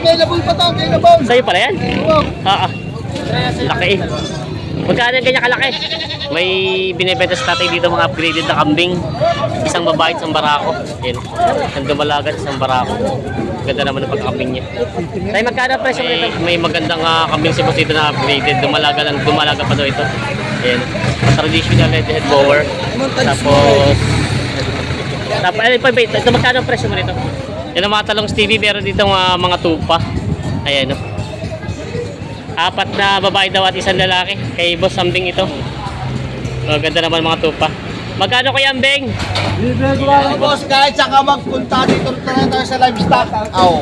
Available pa to, available. Sa'yo pala yan? Oo. Ah, ah. Laki eh. Magkano yung ganyan kalaki? May binibenta sa tatay dito mga upgraded na kambing. Isang babae, isang barako. Yan. Isang dumalagat, isang barako. Ganda naman ang pagkakambing niya. Tayo magkano ang presyo nito? May magandang ah, kambing si boss dito na upgraded. Dumalaga lang, dumalaga pa daw ito. Yan. Traditional head mower. Tapos, tapos, ano pa, ito, magkano ang presyo mo nito? Yan ang mga talong Stevie, meron dito mga, mga tupa. Ayan, no? Apat na babae daw at isang lalaki. Kay Boss Sambing ito. Oh, ganda naman mga tupa. Magkano kay Ambing? Boss, kahit saan ka magpunta dito na tayo sa livestock. Oo.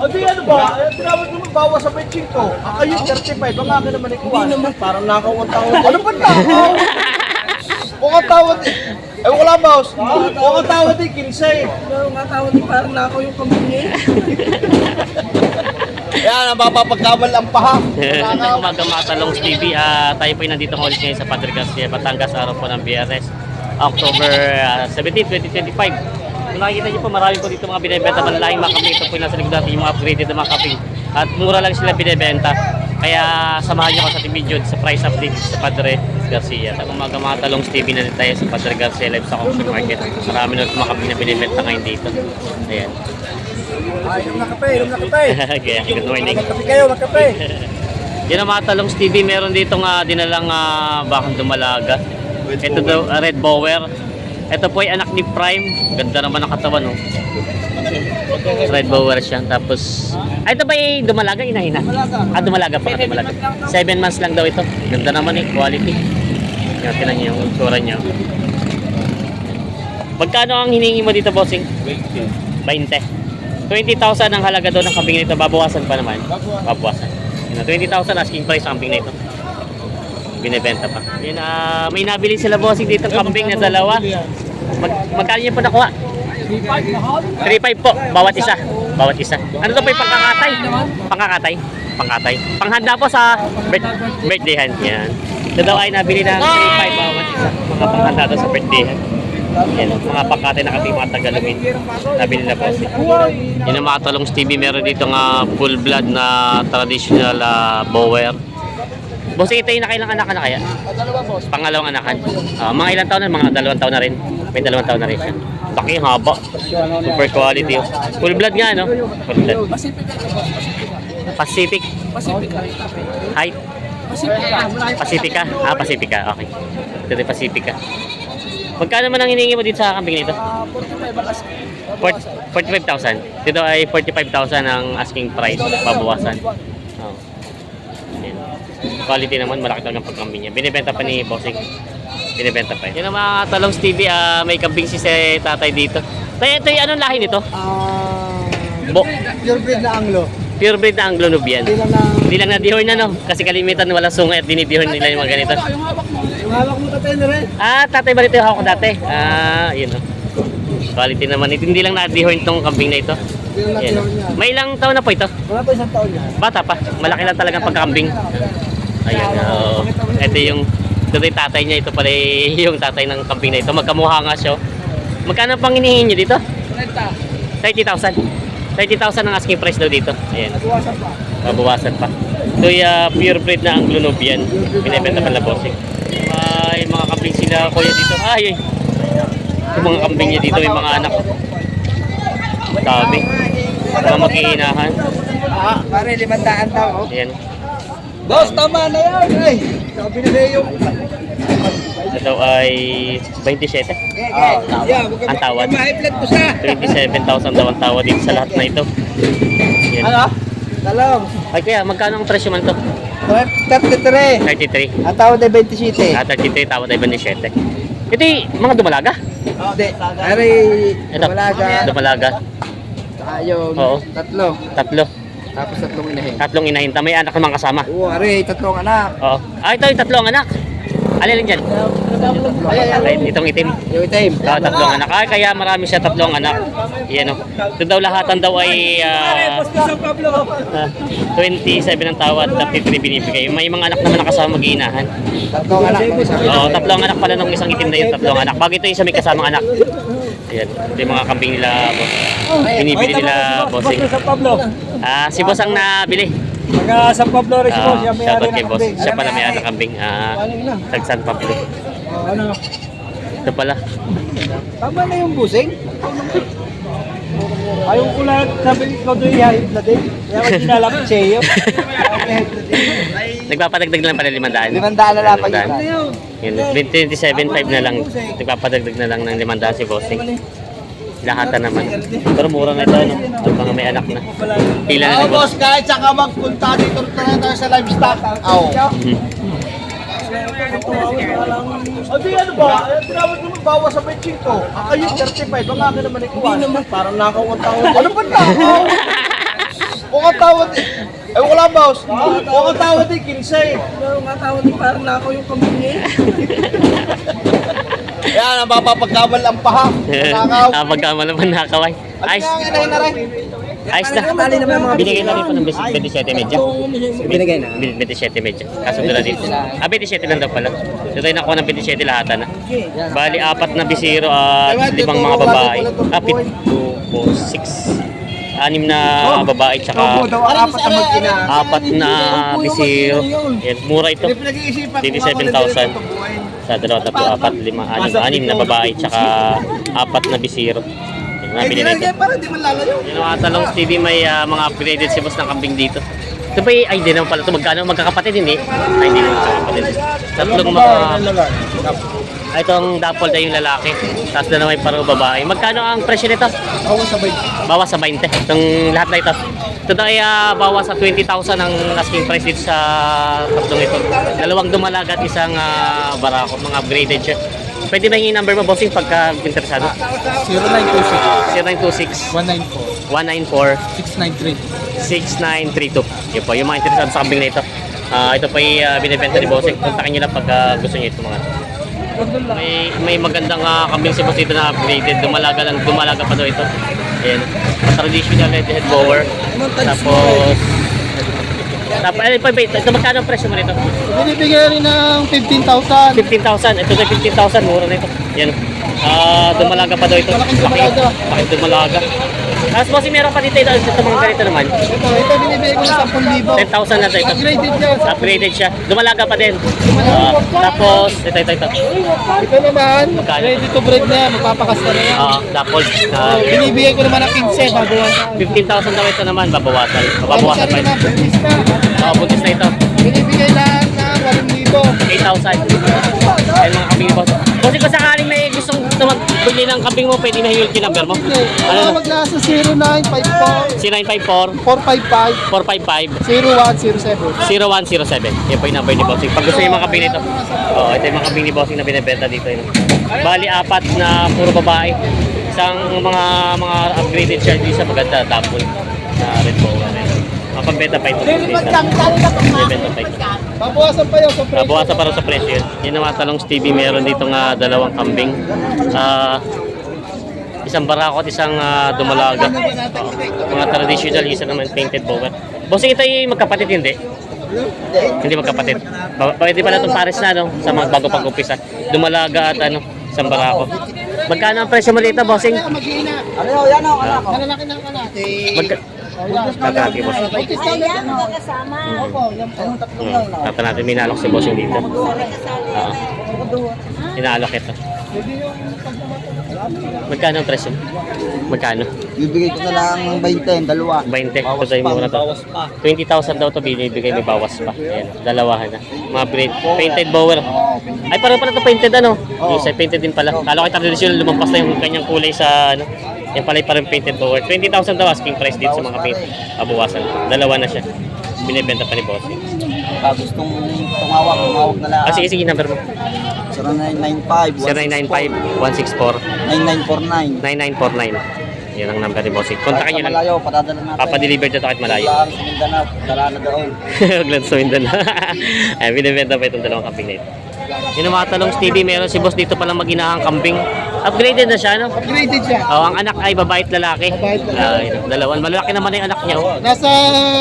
Adi ano ba? Tinawag naman bawas sa benching ko. Ang kayo 35, ang akin naman ikuha. Hindi naman, parang nakawang tawad. Ano ba nakaw? Kung ang tawad eh. Eh, wala boss. Kung ang tawad eh, 15. Pero nga tawag ni parang nakaw yung kambing niya. Yan, ang mapapagkamal ang paha. Umaga mga talong Stevie. Ah, tayo po ay nandito ulit ngayon sa Padre Garcia, Batangas, araw po ng BRS. October ah, 17, 2025. Kung nakikita niyo po, marami po dito mga binibenta malalaking mga kaping. Ito po yung nasa likod natin, yung mga upgraded na mga kaping. At mura lang sila binibenta. Kaya samahan niyo ko sa ating video sa price update sa Padre Garcia. At umaga mga talong Stevie na din tayo sa Padre Garcia live sa auction market. Marami na kaping na binibenta ngayon dito. Ayan. Ay, inom na kape, inom na kape. Kaya, good morning. Magkape kayo, magkape. Yan ang mga talong Stevie, meron dito nga dinalang uh, bakang dumalaga. Ito daw, ah, Red Bower. Ito po ay anak ni Prime. Ganda naman ang katawan, no? Red Bower siya. Tapos, ay ito ba ay dumalaga, inahina? Ah, dumalaga pa, dumalaga. Seven months lang daw ito. Ganda naman eh, quality. Yan, tinan niyo yung tsura niya. Magkano ang hiningi mo dito, bossing? 20. 20,000 ang halaga doon ng kambing nito. Babawasan pa naman. Babawasan. Yun, 20,000 asking price ang kambing na ito. Binibenta pa. Yun, ah, may nabili sila bossing dito kambing na dalawa. Mag magkano niyo po nakuha? 3.5 po, bawat isa. Bawat isa. Ano to po yung pangkakatay? Pangkakatay? Pangkatay. Panghanda po sa birth birthday hand. Yan. Ito daw ay nabili ng 3.5 bawat isa. Mga panghanda daw sa birthday. Yan, mga pangkatay na kasi mga tagalumin. Nabili na po siya. Yun ang mga talong Stevie. Meron dito nga full blood na traditional ah, bower. Boss, ito yung nakailang anak na kaya? Dalawa boss. Pangalawang anakan. Ah, mga ilang taon na? Mga dalawang taon na rin. May dalawang taon na rin siya. Laki, haba. Super quality. Oh. Full blood nga, no? Full blood. Pacific. Pacific ka. Height. Pacifica. Ah, Pacifica. Okay. Ito rin Pacifica. Magkano man ang hinihingi mo dito sa kambing nito? 45 ang asking. Fort- 45,000. Dito ay 45,000 ang asking price. Babawasan. Oh. Yan. Quality naman, malaki talagang pagkambing niya. Binibenta pa ni Bossing. Binibenta pa. Yan ang mga talong Stevie, ah, may kambing si si tatay dito. Tayo, ito yung anong lahi nito? Ah, Bo, pure breed na Anglo. Pure breed na Anglo-Nubian. Hindi lang na... Hindi lang na, no? Kasi kalimitan walang sungay at dinidehorn nila yung mga ganito. Yung hawak mo. Yung hawak mo tatay na rin. Ah, tatay ba rito yung hawak ko dati? Ah, yun, no? Quality naman ito. Hindi lang na-dehorn tong kambing na ito. Yan. May ilang taon na po ito? Wala pa isang taon niya. Bata pa. Malaki lang talagang pagkambing. Ayan. oo. ito yung ito yung tatay niya. Ito pala yung tatay ng kambing na ito. Magkamukha nga siya. oh. Magkano pang hinihingi niyo dito? 30,000. 30,000 ang asking price daw dito. Ayan. Nabuwasan pa. Mabawasan pa. Ito yung ah, pure breed na Anglo-Nubian. Binibenta pa na bossing. Ay, mga kambing sila kuya dito. Ay, ay. Yung mga kambing niya dito, yung mga anak. Dami. Mga mag-iinahan. Ah, pare, limandaan daw. Oh. Ayan. Boss, tama na yan. Ay, sabi na yung... Ito daw ay 27. Ah, Ang tawad. Ma-high mo siya. 27,000 daw ang tawad dito sa lahat na ito. Yan. Ano? Talong. Ay kaya, magkano ang presyo man to? 33. 33. Ang tawad ay 27. Ah, 33, tawad ay 27. Ito yung mga dumalaga. Hindi. Ari, Ito. walaga. Dumalaga. Saka yung Oo. tatlo. Tatlo. Tapos tatlong inahin. Tatlong inahinta. May anak naman kasama. Oo, ari, tatlong anak. Oo. Ah, ito yung tatlong anak. Alin dyan? Ay, itong itim. Yung itim. Ah, tatlong anak. Ah, kaya marami siya tatlong anak. Yan o. Ito daw lahatan daw ay ah, ah, 27 ang tawad, 33 binibigay. May mga anak naman nakasama mag-iinahan. Tatlong anak. Oo, tatlong anak pala nung isang itim na yung tatlong anak. Bago ito yung isa may kasamang anak. Ayan, ito yung mga kambing nila, boss. Binibili nila, bossing. Ah, si boss ang nabili. Taga San Pablo rin si Ah, boss. Siya may ari ng boss. kambing. Siya pala may ng kambing. Ah, Tagsan Pablo. Ano? Ito pala. Tama na yung busing. Ayaw ko lang sabi ko doon ihayip na din. Kaya ko dinalapit siya iyo. Nagpapadagdag na lang pala limandaan. Limandaan na lang pag Limandaan. Yun, 27.5 na lang. Nagpapadagdag na lang ng limandaan si bossing. Lahatan naman. Pero mura na ito, no? Ang mga may anak na. Pila na Oo, ni boss. kahit saan ka magpunta dito na tayo sa livestock. Oo. O di ano ba? Eh, Tinawag naman bawas sa benching ko. Ako yung 35. Ang akin naman ikuha. Hindi naman. Parang nakawang taon. Ano ba tao? Kung ang tawad eh. Eh, wala boss. Kung ang tawad eh, 15. Pero nga tawag ni parang nakaw yung kambing. Yan, ang mapapagkamal ang paha. Nakaw. ah, pagkama naman nakakaway. Ano Ayos. nga ang inahin na rin? Ayos na. Mali naman mga Binigay na rin po ng 27 medya. Binigay na. 27 medya. Kaso doon dito. Ah, 27 lang daw pala. Dito tayo nakuha ng 27 lahatan na. Bali, apat na bisiro at limang mga babae. Ah, 2, 4, 6. Anim na babae tsaka ang apat na mag-ina. apat na bisiro. Yan, mura ito. Pinag-iisipan 27,000. Sa dalawa, tatlo, apat, lima, anim, anim na babae tsaka apat na bisiro. Yan, nabili na ito. Para di man lalayo. Yung mga talong TV may ah, mga upgraded si boss ng kambing dito. Ito ba y- ay hindi naman pala ito magkano magkakapatid hindi? Ay hindi naman magkakapatid. Tatlong mga ay itong dapol na yung lalaki. Tapos dalawa yung parang babae. Magkano ang presyo nito? Ako sabay. Bawas sa 20. Itong lahat na ito. Ito na ay ah, bawas sa 20,000 ang asking price dito sa tatlong ito. Dalawang dumalaga at isang uh, barako. Mga upgraded siya. Pwede ba yung number mo, bossing, pagka interesado? 0926 0926 194 194 693 6932. Yun po, yung mga interesado sa kambing na ito. Ah, ito pa yung uh, binibenta ni Bossing. Kontakin nyo lang pag ah, gusto nyo ito mga. May, may magandang ah, kambing si Boss dito na upgraded. Dumalaga lang, dumalaga pa daw ito. Ayan. Traditional head head blower. Tapos, tapos, ano pa, ito, ito magkano ang presyo mo nito? Binibigay rin ng 15,000 15,000. Ito na 15,000. Mura na ito. Yan. Ah, dumalaga pa daw ito. Malaking dumalaga. Laki dumalaga. Tapos bossing meron pa dito ito, ito mga ganito naman. Ito, ito binibigay ko ng 10,000 10,000 na ito. ito. Upgraded yan Upgraded siya. Dumalaga pa din. Ah, tapos, ito, ito, ito. Ito naman, Magkano? ready to breed na yan, magpapakasta na yan Ah, tapos, ah, Binibigay ko naman ng 15 babawasan 15,000 daw ito naman, babawasan. Babawasan pa ito. buntis na Oh, buntis na ito. Binibigay lahat ng 8,000 8,000. Ayun mga kambing boss. Boss, kung sakaling may gustong magbili ng kambing mo, pwede na yung number mo. Okay, Ano? ano magla sa 0954 0954 455 455 0107 0107. Yan po yung number ni Bossing. Pag gusto yung mga kambing nito. Oo, ito yung mga kambing ni Bossing na binibenta dito. Yun. Bali, apat na puro babae. Isang mga mga upgraded siya dito sa maganda double na red ball. Mapabenta pa ito. Mapabenta pa ito. Babawasan pa yun sa presyo Nabawasan para sa presyo yun. Ang mga talong Stevie. Meron dito nga dalawang kambing. Ah, isang barako at isang ah, dumalaga. Oo. mga traditional, isa naman painted bower. Bossing ito yung magkapatid, hindi? Hindi magkapatid. Pwede pala itong pares na, no? Sa mga bago pag-umpisa. Dumalaga at ano, isang barako. Magkano ang presyo mo dito, bossing? Ano yan o, anak ko? Malalaki ng anak Magka... Magkano, boss? Ayan, magkasama. Opo, yan po Hmm. Tata natin, minalok si bossing dito. Oo. Inaalok ito. Magkano ang presyo? Magkano? Bibigay ko na lang 20, dalawa. 20. Ito tayo muna to. 20,000 daw to binibigay may bawas pa. Ayan, dalawahan na. Mga braid. Painted bower. Ay, parang pala to painted ano? Yung isa painted din pala. Kala ko kita traditional lumampas na yung kanyang kulay sa ano. Yan pala yung parang painted bower. 20,000 daw asking price dito sa mga paint. Kabuwasan. Dalawa na siya. Binibenta pa ni boss. Pag gustong tumawag, tumawag na lang. Ah, sige, sige, number mo. 0995 0995 164 9949. 9949. Yan ang number ni bossing. Kontakin nyo lang. Malayo, padadala natin. Papadeliver dito kahit malayo. Sa Mindanao, dala na doon. Huwag lang sumindan na. Ay, binibenta pa itong dalawang kambing na ito. Yung mga talong Stevie, meron si boss dito palang maginahang kambing. Upgraded na siya, no? Upgraded siya Oh, ang anak ay babae at lalaki. Babae at lalaki. Ah, dalawan. Malaki naman na yung anak niya. Oh, Nasa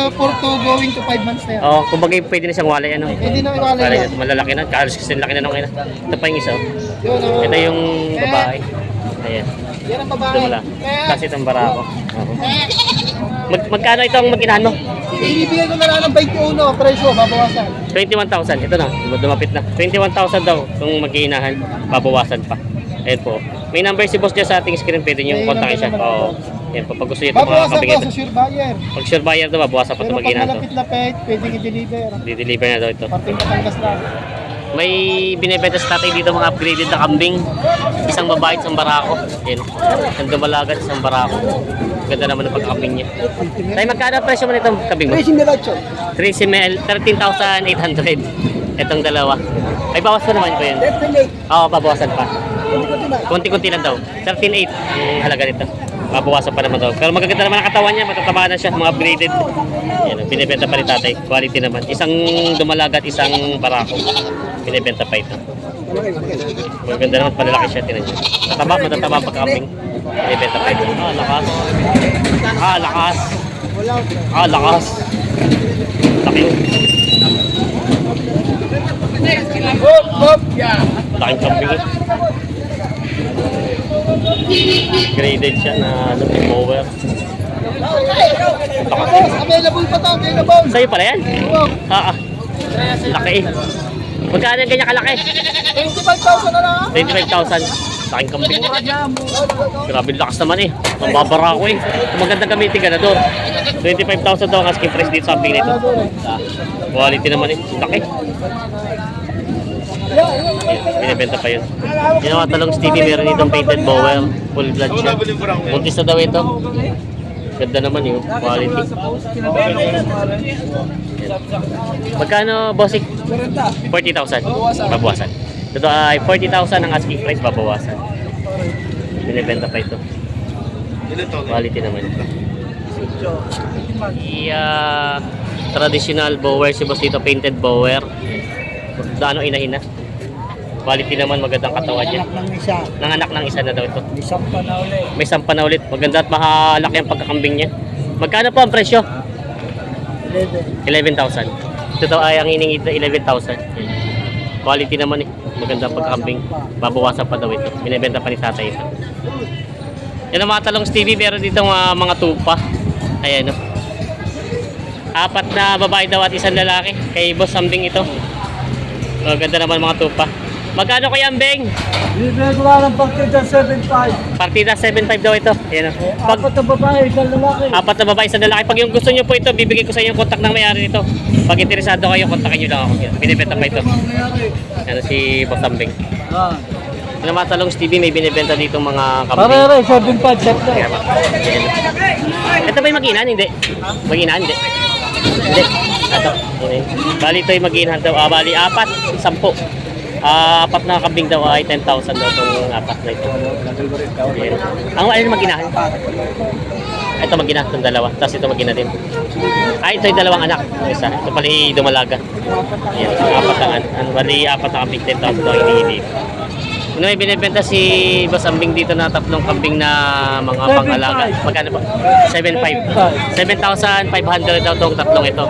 4 to going to 5 months na yan oh kumbaga pwede na siyang walay, ano? Hindi na iwala Walay, yan malalaki na. Kalos kasi laki na nung ina. Ito pa yung isa. oh. Yun, oh. Ito yung babae. Ayan. Yan ang babae. Dumala. Kasi itong barako. Oo. Mag magkano ito ang maginahan mo? Ibibigay ko na lang ng 21 presyo, babawasan. 21,000. Ito na, dumapit na. 21,000 daw kung mag-iinahan. Babawasan pa. Ayan po. May number si boss dyan sa ating screen. Pwede May kontakin siya. Oo. Yan po. Pag gusto nyo ito mga Babawasan kabigay. sa sure buyer. Pag sure buyer daw, babawasan pa ito Pero pag mag-iinahan to. malapit-lapit, pwedeng i-deliver. Di-deliver na daw ito. Parting Batangas lang. May binibenta sa tatay dito mga upgraded na kambing. Isang babae isang barako. Yan. Isang dumalagat, isang barako. Ganda naman ang pagkakambing niya. Tayo magkano ang presyo mo nitong kambing mo? Racing Diretso. 3 ml, 13,800. Itong dalawa. Ay, bawas pa naman ko yan. Definitely. Oo, babawasan pa. Kunti-kunti lang daw. 13,800 ang halaga nito. Babawasan pa naman daw. Pero magaganda naman ang katawan niya. Matataba na siya. Mga upgraded. Yan, binibenta pa rin tatay. Quality naman. Isang dumalagat, isang barako. Binibenta pa ito. Maganda naman, palalaki siya. Tinan niyo. Matataba, matataba ang pagkakambing. Binibenta pa ito. Ah, lakas. Ah, lakas. Ah, lakas. Laki. Laking kambing eh. Graded siya na ano, mower. Boss, available pa to, available. Sa'yo pala yan? Oo. Ah, ah. Laki eh. Magkano yung ganyan kalaki? 25,000 na lang. ah. 25,000. Laking kambing. Grabe lakas naman eh. Mambabara ako eh. Kung maganda gamitin ka na doon. 25,000 daw ang asking price dito sa kambing nito. Ah, Quality naman eh. Laki. Binibenta pa yun. Ginawa talong Stevie, meron itong painted bower. Full blood siya. Buntis na daw ito. Ganda naman yun. Quality. Magkano, bossing? 40,000. Babawasan. Ito ay 40,000 ang asking price, babawasan. Binibenta pa ito. Quality naman. I, ah, traditional bower si boss painted bower. Daano inahin na. Quality naman, magandang katawan niya. Anak ng isa. Nanganak ng isa na daw ito. Isang pa na ulit. May sampa na ulit. Maganda at mahalaki ang pagkakambing niya. Magkano po ang presyo? 11. 11,000. Ito daw ay ang hiningi ito, 11,000. Quality naman eh. Maganda ang pagkakambing. Babawasan pa daw ito. Binibenta pa ni tatay ito. Yan ang mga talong Stevie. Meron dito mga, mga tupa. Ayan o. Apat na babae daw at isang lalaki. Kay Boss Sambing ito. Oh, ganda naman mga tupa. Magkano kay Ambing? Bibigay ko lang ng partida 7.5. Partida 7.5 daw ito. Ayan o. Pag, Apat na babae, isang lalaki. apat na babae, isang lalaki. Pag yung gusto nyo po ito, bibigay ko sa inyo yung contact ng may-ari nito. Pag interesado kayo, kontakin nyo lang ako. Yan, Binibenta pa ito. Yan si Boss Ambing. Ah. Yung mga talong Stevie, may binibenta dito mga Pare, kambing. pare, 7.5 set na. Kaya ba? Ito ba yung mag-inan? Hindi. Mag-inan? Hindi. Hindi. Ito. Yun eh. Bali ito yung mag-inan daw. Ah, bali, apat. Sampo. Ah, apat na kambing daw ay 10,000 daw itong apat na ito. Yan. Ang ano mag-inahan? Ito mag-ina, itong dalawa. Tapos ito mag-ina din. Ay, ito yung dalawang anak. Isa. Ito pala yung dumalaga. Yan. Apat na, ano, bali, apat na kambing 10,000 daw ang hinihingi. Ano may binibenta si Boss Ambing dito na tatlong kambing na mga 7.5. pangalaga. Magkano ba? 7.5. 7,500 daw itong tatlong ito.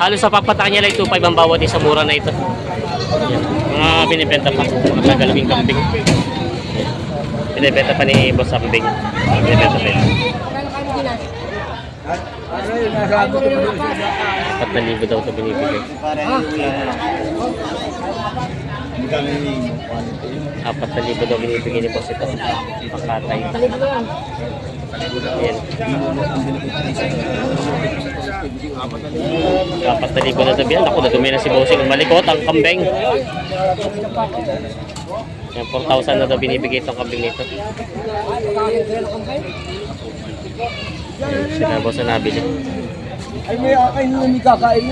Halos sa papatakan niya lang 2.5 ang bawat isa mura na ito. Yan. Mga binibenta pa. Mga tagalawing kambing. Binibenta pa ni Boss Ambing. Binibenta pa yun. Apat na libo daw ito binibigay. Apat na libo daw binibigay ni Boss ito. Pakatay. Yan. Apat na libo na yan. Ako, nadumi na si Bossing. Malikot ang kambing. Yan, 4,000 na daw binibigay itong kambing nito. Sila boss na nabili. Ay, may akain na may kakain.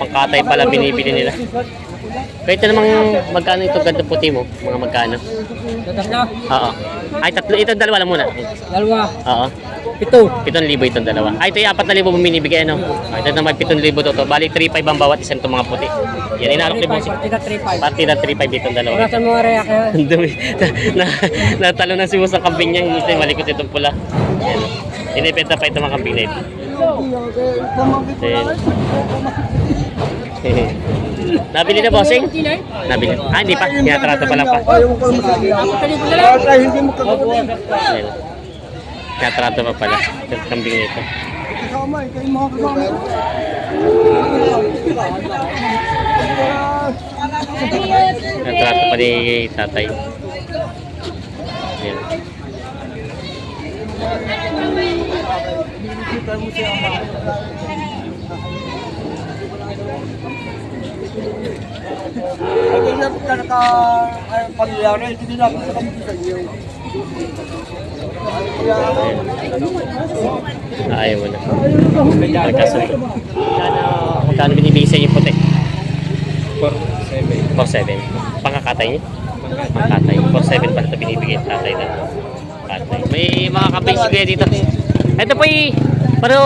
Pangkatay pala binibili nila. Kahit namang magkano ito ganda puti mo? Mga magkano? Tatlo. Oo. Ay, tatlo. Itong dalawa lang muna. Dalawa. Oo. Ito. 7,000 itong dalawa. Ay, ito yung 4,000 mo binibigay, ano? Ay, ito naman 7,000 to to. Bali, 3,500 ang bawat isang itong mga puti. Yan, inarok ni Bossing. Partida 3.5. Partida 3,500 itong dalawa. Wala sa mga react yan. Ang dumi. na, na, natalo na si Boss ang kambing niya. Hindi siya malikot itong pula. Yan. Inipenta pa itong mga kambing na ito. Then, Nabili na bossing? Nabili. Ah, hindi pa. Tinatrato pa lang pa. Ayaw ko masabi. Kaya tayo hindi mo kagawin. Ayan. Tinatrato pa pala. Yung kambing nito. Kasama eh, kayo mga kasama. Tinatrato pa ni tatay. Ayan. Ay, kaya ka naka... Ay, pangyayari, hindi natin sa kami sa iyo. Ayaw mo na. Nagkasundo. Magkano, binibigay sa inyo puti? 4-7. 4-7. Pangkakatay niya? Pangkatay. 4-7 pala ito binibigay ng tatay na. Katay. May mga kambing si Kuya dito. Ito po yung, pero,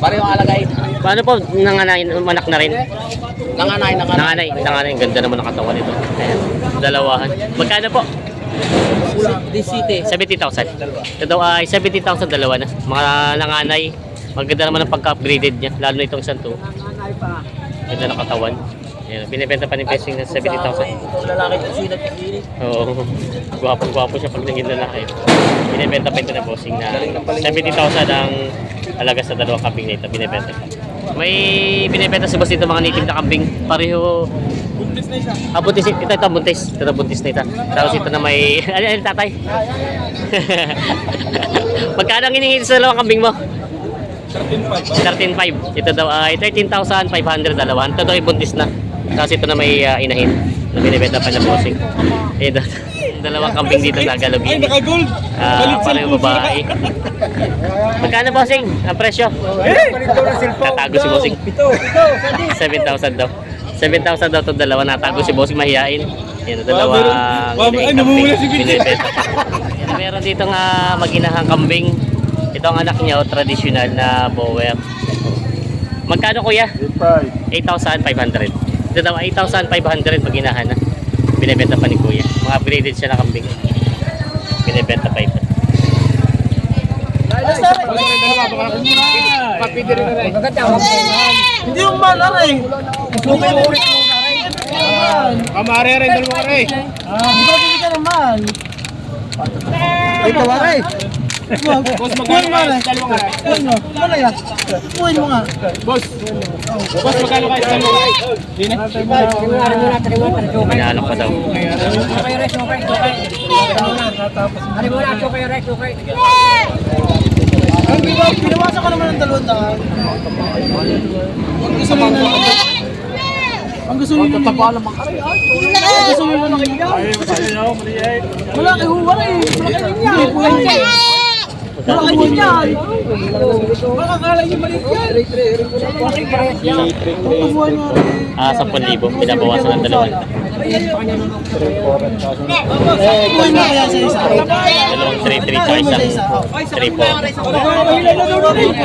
Pareho alagay. paano po, nanganay, manak na rin? Nanganay, nanganay. Nanganay, nanganay. Ang ganda naman ng katawan nito. Ayan. Dalawahan. Magkano po? This city. 70,000. Ito daw ay 70,000 dalawa na. Mga nanganay. Maganda naman ang pagka-upgraded niya. Lalo na itong isang to. Ganda ng katawan. Ayan, binibenta pa ni Pesing ng 70,000. Lalaki ng sinat sini. Oo. Gwapo-gwapo siya pag naging lalaki. Binibenta pa ito na bossing na 70,000 ang alaga sa dalawang kambing na ito. Binibenta pa. May binibenta si boss dito mga native na kambing. Pareho Ah, buntis. Ito, ito, buntis. Ito, buntis na ito. Tapos ito na may... Ano, ano, tatay? Magkano ang hinihingi sa dalawang kambing mo? 13.5. Ito daw ay 13,500 dalawa. Ito daw ay buntis na. Tapos ito na may ah, inahin. Na binibenta pa na bossing. Da- dalawang kambing dito na galogi. Ay, naka-gold! Ah, parang babae. Magkano bossing? Ang presyo? Tatago si bossing. 7,000 daw. 7,000 daw itong dalawa. Natago si bossing mahihain. Yan, dalawang Ay, namumula si Vincent. meron dito nga maginahang kambing. Ito ang anak niya, o, traditional na bower. Magkano kuya? 8,500. Ito daw 8,500 maginahan na. Binibenta pa ni kuya. Mga upgraded siya na kambing. Binibenta pa ito. Hindi yung man, ano eh. Kamari rin, dalawa rin. Hindi ko ka naman. Ay, tawari. Boss, magkano kayo sa dalawang aray? Kuhin mo. Ano yan? Kuhin mo nga. Boss. Boss, magkano kayo sa dalawang aray? Dine? Minalok pa daw. Ang ginawa, pinawasan ka naman ng dalawang daan. Ang gusto mo na Ang gusto mo na naman ka rin. Ang gusto mo na yan. Wala kay Huwara eh. Wala kay niya. Baka kala maliit yan. Ah, 10,000. Binabawasan ng dalawang. Kuhin mo kaya sa isa. Dalawang 3-3 sa isang 3-4. Nakakahila na daw rin.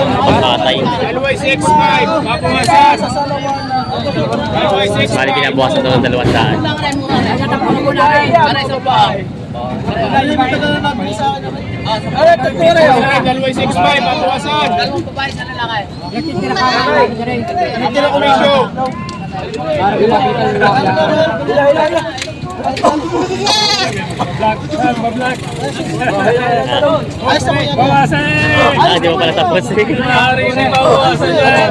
Pagkatay. Dalawa 6-5. Papawasan. Dalawa 6-5. Mali binabawasan daw ng dalawang daan. Nalimutan na natin sa akin. Ay, tagtira yun. Dalawa 6-5. Papawasan. Tira ko Ratio. Ayos naman yan. Ah, di mo pala tapos. Kamari rin, papawasan yan.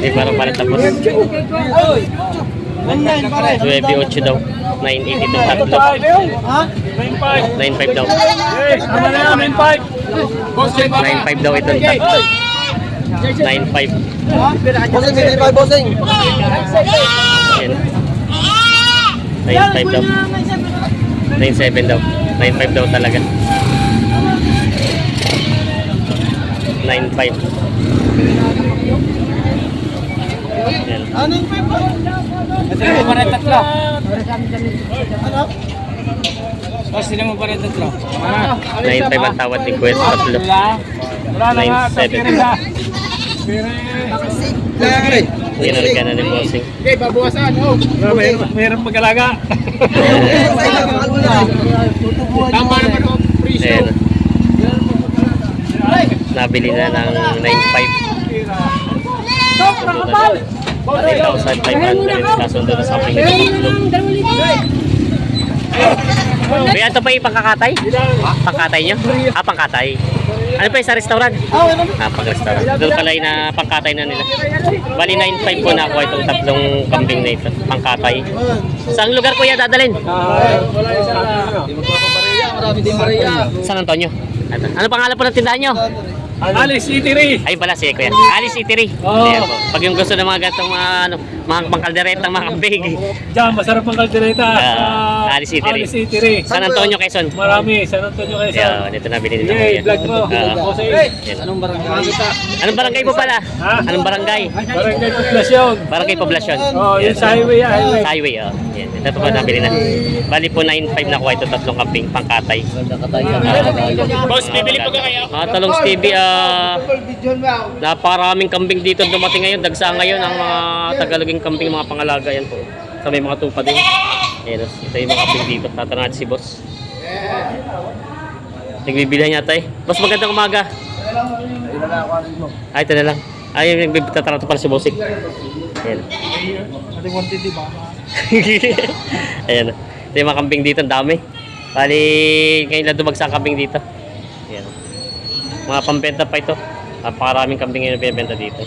Di parang pala tapos. Pare. 9.8 daw. 9.80 itong tatlo. Ha? 9.5 daw. Tama na yan, min 5. Boss, 9.5 daw itong tatlo. 9.5. Bossing, 55 bossing. Yan. 9.5 daw. 9.7 daw. 9.5 daw talaga. 9.5. Ano yung pipa? Sino mo pa rin tatlo? Ano? Boss, sino mo pa rin tatlo? 9.5 ang tawad ni sa tatlo. Wala na nga, 9.7. tapiri na. Lagre. Ginalik ka na ni Bossing. Okay, babawasan. Oh. Mayroon, mayroon pag-alaga. Tama naman ang presyo. Nabili na ng 9.5. 3,500 kasundo na sa kambing nito. Kuya, ito pa yung pangkakatay? Pangkatay nyo? Ah, pangkatay. Ano pa yung sa restaurant? Ah, pang restaurant. Doon pala yung pangkatay na nila. Bali 9.5 po na ako itong tatlong kambing na ito. Pangkatay. Saan lugar kuya dadalhin? San Antonio. Ano pangalan po ng tindahan nyo? Alice Eatery. Ay pala si Kuya. Alice Eatery. Oo. Ayan po. Pag yung gusto ng mga gantong mga ano, mga pangkaldereta, mga kambing. Diyan, masarap ang kaldereta. Ah, sa Alice Eatery. Alice Eatery. San Antonio, Quezon. Marami. San Antonio Quezon. Ayan, dito na binili Yay, kuya. vlog mo. Ah. Jose. Yan. Anong barangay? Anong barangay po pala? Ha? Anong barangay? Barangay Poblacion. Barangay Poblacion. Oh, yun sa highway, ah, highway. Sa highway, oh. Yan. Ito po nabili na. Bali po 9.5 na kuha ito tatlong kambing pangkatay. Boss, bibili po ka kayo? Mga talong Stevie, ah, naparaming kambing dito dumating ngayon. Dagsa ngayon ang mga tagaloging kambing, mga pangalaga yan po. Sa may mga tupa din. Ayan, ito yung mga kambing dito. Tatanong natin si boss. Nagbibilihan yata eh. Boss, magandang umaga. Ay, ito na lang. Ay, nagbibitatarato pala si Bossing. Ayan. Ating 150 ba? Ayan. Ito yung mga kambing dito, ang dami. Bali, ngayon lang dumagsa ang kambing dito. Ayan. Mga pambenta pa ito. Napakaraming kambing ngayon na binibenta dito.